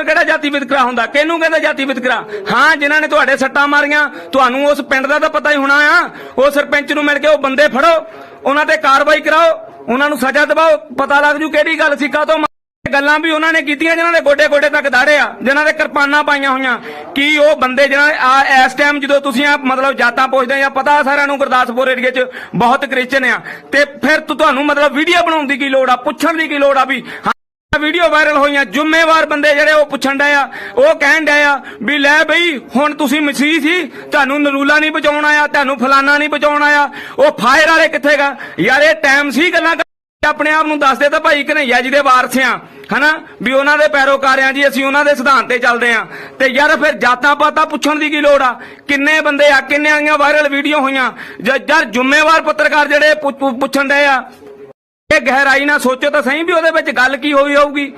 ਹੋਰ ਕਿਹੜਾ ਜਾਤੀ ਵਿਤਕਰਾ ਹੁੰਦਾ? ਕਿਹਨੂੰ ਕਹਿੰਦੇ ਜਾਤੀ ਵਿਤਕਰਾ? ਹਾਂ, ਜਿਨ੍ਹਾਂ ਨੇ ਤੁਹਾਡੇ ਸੱਟਾਂ ਮਾਰੀਆਂ, ਤੁਹਾਨੂੰ ਉਸ ਪਿੰਡ ਦਾ ਤਾਂ ਪਤਾ ਹੀ ਹੋਣਾ ਆ। ਉਹ ਸਰਪੰਚ ਨੂੰ ਮਿਲ ਕੇ ਉਹ ਬੰਦੇ ਫੜੋ, ਉਹਨਾਂ ਤੇ ਕਾਰਵਾਈ ਕਰਾਓ, ਉਹਨਾਂ ਨੂੰ ਸਜ਼ਾ ਦਿਵਾਓ। ਪਤਾ ਲੱਗ ਜੂ ਕਿਹੜੀ ਗੱਲ ਸੀ, ਕਾਹਤੋਂ ਗੱਲਾਂ ਵੀ ਉਹਨਾਂ ਨੇ ਕੀਤੀਆਂ, ਜਿਨ੍ਹਾਂ ਦੇ ਗੋਡੇ ਗੋਡੇ ਤੱਕ ਦਾੜੇ ਆ, ਜਿਨ੍ਹਾਂ ਦੇ ਕਿਰਪਾਨਾਂ ਪਾਈਆਂ ਹੋਈਆਂ। ਕੀ ਉਹ ਬੰਦੇ ਜਿਹਨਾਂ ਆ, ਇਸ ਟਾਈਮ ਜਦੋਂ ਤੁਸੀਂ ਆ, ਮਤਲਬ ਜਾਤਾਂ ਪੁੱਛਦੇ ਜਾਂ ਪਤਾ ਸਾਰਿਆਂ ਨੂੰ ਗੁਰਦਾਸਪੁਰ ਏਰੀਏ 'ਚ ਬਹੁਤ ਕ੍ਰਿਸਚਨ ਆ, ਤੇ ਫਿਰ ਤੁਹਾਨੂੰ ਮਤਲਬ ਵੀਡੀਓ ਬਣਾਉਣ ਦੀ ਕੀ ਲੋੜ ਆ, ਪੁੱਛਣ ਦੀ ਕੀ ਲੋੜ ਆ ਵੀ ਵੀਡੀਓ ਵਾਇਰਲ ਹੋਈਆਂ। ਜ਼ਿੰਮੇਵਾਰ ਬੰਦੇ ਜਿਹੜੇ ਉਹ ਪੁੱਛਣ ਡਏ ਆ, ਉਹ ਕਹਿਣ ਡਏ ਆ ਵੀ ਲੈ ਬਈ, ਹੁਣ ਤੁਸੀਂ ਮਸੀਹ ਸੀ, ਤੁਹਾਨੂੰ ਨਰੂਲਾ ਨਹੀਂ ਬਚਾਉਣ ਆਇਆ, ਤੁਹਾਨੂੰ ਫਲਾਨਾ ਨਹੀਂ ਬਚਾਉਣ ਆਇਆ। ਉਹ ਫਾਇਰ ਵਾਲੇ ਕਿੱਥੇ ਗਾ? ਯਾਰ ਇਹ ਟਾਈਮ ਸੀ, ਗੱਲਾਂ ਆਪਣੇ ਆਪ ਨੂੰ ਦੱਸਦੇ ਤਾਂ ਭਾਈ ਕਨਈਆ ਜੀ ਦੇ ਵਾਰਸ ਆ, ਹਨਾ? ਵੀ ਉਹਨਾਂ ਦੇ ਪੈਰੋਕਾਰ ਜੀ, ਅਸੀਂ ਉਹਨਾਂ ਦੇ ਸਿਧਾਂਤ ਤੇ ਚੱਲਦੇ ਆ। ਤੇ ਯਾਰ ਫਿਰ ਜਾਤਾਂ ਪਾਤਾਂ ਪੁੱਛਣ ਦੀ ਕੀ ਲੋੜ ਆ? ਕਿੰਨੇ ਬੰਦੇ ਆ, ਕਿੰਨੇ ਆਈਆਂ ਵਾਇਰਲ ਵੀਡੀਓ ਹੋਈਆਂ? ਯਾਰ ਜ਼ਿੰਮੇਵਾਰ ਪੱਤਰਕਾਰ ਜਿਹੜੇ ਪੁੱਛਣ ਡਏ ਆ ਇਹ ਗਹਿਰਾਈ ਨਾਲ ਸੋਚੋ ਤਾਂ ਸਹੀ ਵੀ ਉਹਦੇ ਵਿੱਚ ਗੱਲ ਕੀ ਹੋਈ ਹੋਊਗੀ।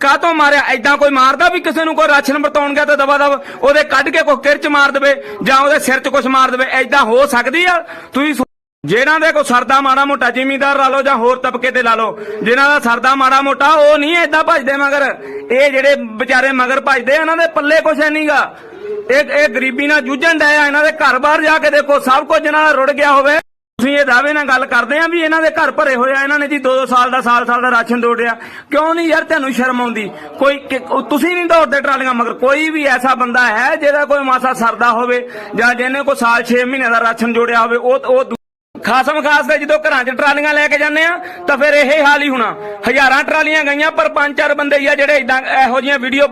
ਕਾਹਤੋਂ ਮਾਰਿਆ? ਐਦਾਂ ਕੋਈ ਮਾਰਦਾ ਵੀ ਕਿਸੇ ਨੂੰ? ਕੋਈ ਰਾਸ਼ਨ ਵਰਤਾਉਣ ਗਿਆ ਤਾਂ ਦਵਾ ਦਵ ਉਹਦੇ ਕੱਢ ਕੇ ਕੋਈ ਕਿਰਚ ਮਾਰ ਦੇਵੇ ਜਾਂ ਉਹਦੇ ਸਿਰ 'ਚ ਕੁਝ ਮਾਰ ਦੇਵੇ। ਐਦਾਂ ਹੋ ਸਕਦੀ ਆ? ਤੁਸੀਂ ਜਿਹਨਾਂ ਦੇ ਕੋ ਸਰਦਾ ਮਾੜਾ ਮੋਟਾ ਜ਼ਿਮੀਂਦਾਰ ਲਾ ਲਓ ਜਾਂ ਹੋਰ ਤਬਕੇ ਤੇ ਲਾ ਲਓ ਜਿਨ੍ਹਾਂ ਦਾ ਸਰਦਾ ਮਾੜਾ ਮੋਟਾ, ਉਹ ਨਹੀਂ ਐਦਾਂ ਭਜਦੇ ਮਗਰ। ਇਹ ਜਿਹੜੇ ਵਿਚਾਰੇ ਮਗਰ ਭਜਦੇ ਇਹਨਾਂ ਦੇ ਪੱਲੇ ਕੁਛ ਨਹੀਂਗਾ ਇਹ ਇਹ ਗਰੀਬੀ ਨਾਲ ਜੂਝਣ ਡਏ ਇਹਨਾਂ ਦੇ ਘਰ-ਬਾਰ ਜਾ ਕੇ ਦੇਖੋ, ਸਭ ਕੁਝ ਇਹਨਾਂ ਦਾ ਰੁੜ ਗਿਆ ਹੋਵੇ। ਤੁਸੀਂ ਇਹ ਦਾਅਵੇ ਨਾਲ ਗੱਲ ਕਰਦੇ ਆ ਵੀ ਇਹਨਾਂ ਦੇ ਘਰ ਭਰੇ ਹੋਏ ਆ, ਇਹਨਾਂ ਨੇ ਜੀ 2 ਸਾਲ ਦਾ ਸਾਲ-ਸਾਲ ਦਾ ਰਾਸ਼ਨ ਦੋੜਿਆ ਕਿਉਂ ਨਹੀਂ ਯਾਰ ਤੁਹਾਨੂੰ ਸ਼ਰਮ ਆਉਂਦੀ? ਕੋਈ ਤੁਸੀਂ ਨਹੀਂ ਦੌੜਦੇ ਟਰਾਲੀਆਂ ਮਗਰ, ਕੋਈ ਵੀ ਐਸਾ ਬੰਦਾ ਹੈ ਜਿਹਦਾ ਕੋਈ ਮਾਸਾ ਸਰਦਾ ਹੋਵੇ ਜਾਂ ਜਿਹਨੇ ਕੋਈ ਸਾਲ 6 ਮਹੀਨੇ ਦਾ ਰਾਸ਼ਨ ਜੋੜਿਆ ਹੋਵੇ, ਉਹ ਉਹ ਖਾਸਮ ਖਾਸ ਤੇ ਜਦੋਂ ਘਰਾਂ 'ਚ ਟਰਾਲੀਆਂ ਲੈ ਕੇ ਜਾਂਦੇ ਆ, ਤਾਂ ਫਿਰ ਇਹ ਹਾਲ ਹੀ ਹੋਣਾ। ਹਜ਼ਾਰਾਂ ਟਰਾਲੀਆਂ ਗਈਆਂ, ਪਰ ਪੰਜ ਚਾਰ ਬੰਦੇ ਹੀ ਆ ਜਿਹੜੇ ਇਦਾਂ ਇਹੋ ਜਿਹੀਆਂ ਵੀਡੀਓ